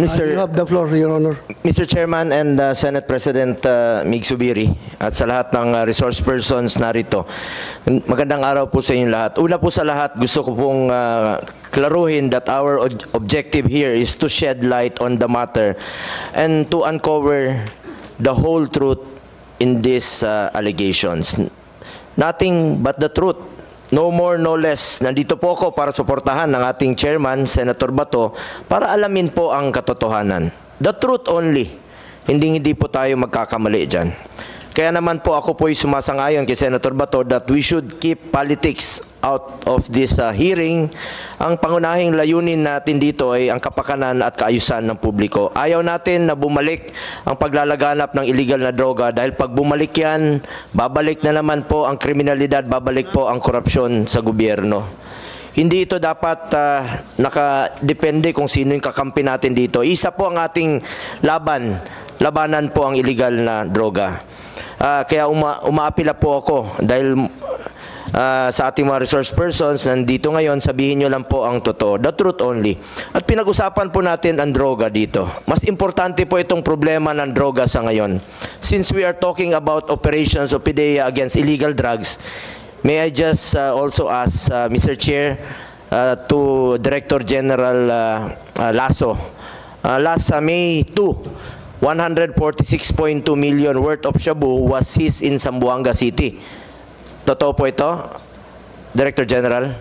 Uh, Mr. You have the floor, Your Honor. Mr. Chairman and uh, Senate President uh, Mig Subiri at sa lahat ng uh, resource persons narito. Magandang araw po sa inyong lahat. Una po sa lahat, gusto ko pong uh, klaruhin that our ob- objective here is to shed light on the matter and to uncover the whole truth in these uh, allegations. Nothing but the truth. No more, no less. Nandito po ako para suportahan ng ating chairman, Senator Bato, para alamin po ang katotohanan. The truth only. Hindi hindi po tayo magkakamali dyan. Kaya naman po ako po'y sumasangayon kay Senator Bato that we should keep politics out of this uh, hearing. Ang pangunahing layunin natin dito ay ang kapakanan at kaayusan ng publiko. Ayaw natin na bumalik ang paglalaganap ng illegal na droga dahil pag bumalik yan, babalik na naman po ang kriminalidad, babalik po ang korupsyon sa gobyerno. Hindi ito dapat ah, nakadepende kung sino yung kakampi natin dito. Isa po ang ating laban. Labanan po ang illegal na droga. Ah, kaya uma, umaapila po ako dahil ah, sa ating mga resource persons nandito ngayon, sabihin nyo lang po ang totoo. The truth only. At pinag-usapan po natin ang droga dito. Mas importante po itong problema ng droga sa ngayon. Since we are talking about operations of PDEA against illegal drugs, may I just uh, also ask uh, Mr. Chair uh, to Director General uh, uh, Lasso. Uh, last uh, May 2, 146.2 million worth of shabu was seized in Zamboanga City. Totoo po ito, Director General?